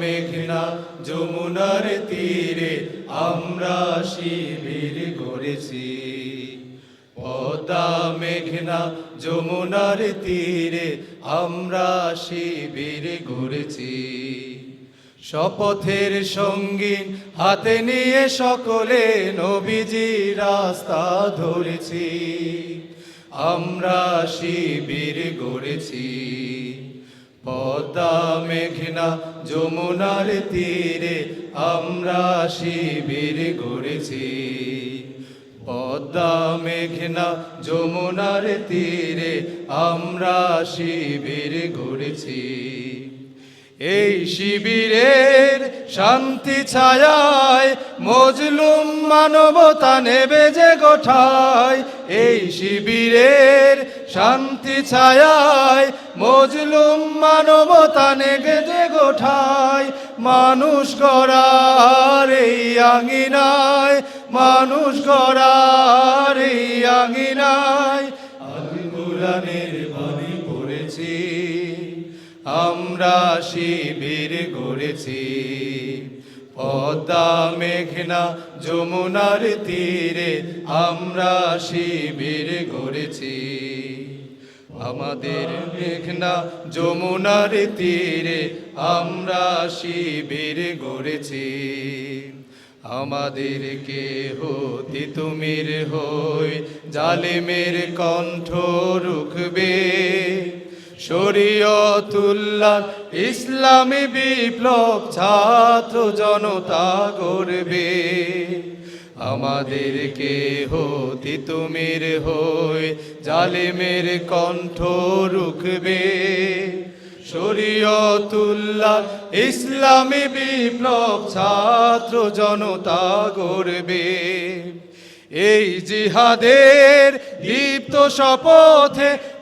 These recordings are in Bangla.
মেঘনা যমুনার তীরে আমরা শিবির গড়েছি পদ্মা মেঘনা যমুনার তীরে আমরা শিবির গড়েছি শপথের সঙ্গী হাতে নিয়ে সকলে নবীজি রাস্তা ধরেছি। আমরা শিবির গড়েছি পদ্মা মেঘনা যমুনার তীরে আমরা শিবির গড়েছি পদ্মা মেঘনা যমুনার তীরে আমরা শিবির গড়েছি এই শিবিরের শান্তি ছায়ায় মজলুম মানবতা নেবে যে গোঠায়। এই শিবিরের শান্তি ছায়ায় মজলুম মানবতা নেবে যে গোঠায় মানুষ গড়ার এই আঙিনায়, মানুষ গড়ার এই আঙিনায়। আল কোরআনের বাণী পড়েছি, আমরা শিবির গড়েছি। পদ্মা মেঘনা যমুনার তীরে আমরা শিবির গড়েছি। আমাদের মেঘনা যমুনার তীরে আমরা শিবির গড়েছি। আমাদেরকে হতি তুমির হই, জালিমের কণ্ঠ রুখবে। শরীয়তুল্লাহ, ইসলামী বিপ্লব ছাত্র জনতা করবে আমাদেরকে হতি তুমির হই জালিমের কণ্ঠ রুখবে। শরীয়তুল্লাহ, ইসলামী বিপ্লব ছাত্র জনতা গড়বে। এই জিহাদের দীপ্ত শপথে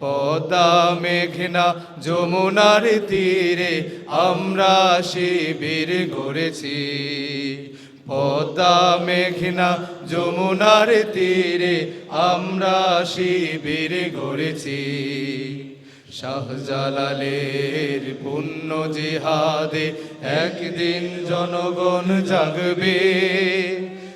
পদ্মা মেঘনা যমুনার তীরে আমরা শিবির গড়েছি। পদ্মা মেঘনা যমুনার তীরে আমরা শিবির গড়েছি। শাহজালালের পুণ্য জিহাদে একদিন জনগণ জাগবে।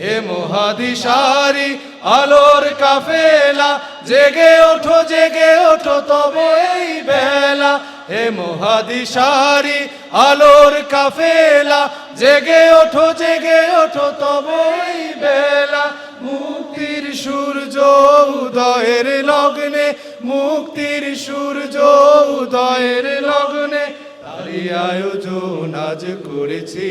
হে মহাদিশারি, আলোর কাফেলা, জেগে ওঠো জেগে ওঠো তবে এই বেলা। হে মহাদিশারি, আলোর কাফেলা, জেগে ওঠো জেগে ওঠো তবে এই বেলা। মুক্তির সূর্য উদয়ের লগ্নে, মুক্তির সূর্য উদয়ের লগ্নে তারি আয়োজন আজ করেছি।